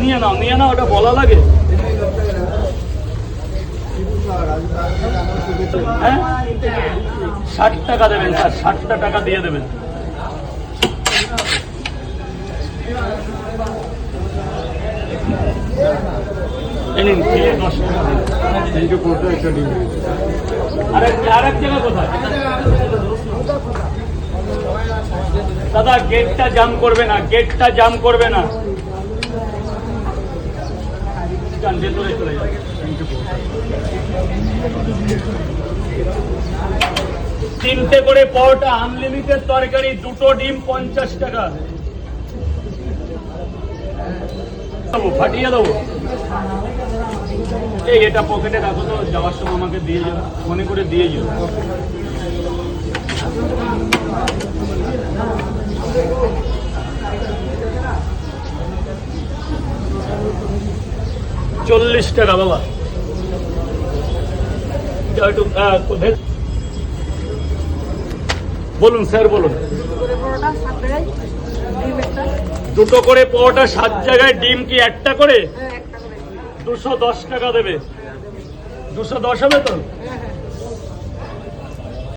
নিয়ে নাও নিয়ে নাও, ওটা বলা লাগে। হ্যাঁ? ষাট টাকা দেবেন স্যার, ষাটটা টাকা দিয়ে দেবেন। দাদা, গেটটা জাম করবে না, গেটটা জাম করবে না। তিনটে করে পরোটা আনলিমিটেড তরকারি, দুটো ডিম, পঞ্চাশ টাকা। দেবো, ফাটিয়ে দেবো। এই এটা পকেটে রাখো তো, যাওয়ার সময় আমাকে দিয়ে যাও, মনে করে দিয়ে যাও। চল্লিশ টাকা বাবা। বলুন, স্যার, বলুন। দুটো করে পরোটা সাত জায়গায়, ডিম কি একটা করে? দুশো দশ টাকা দেবে। দুশো দশ হবে তো?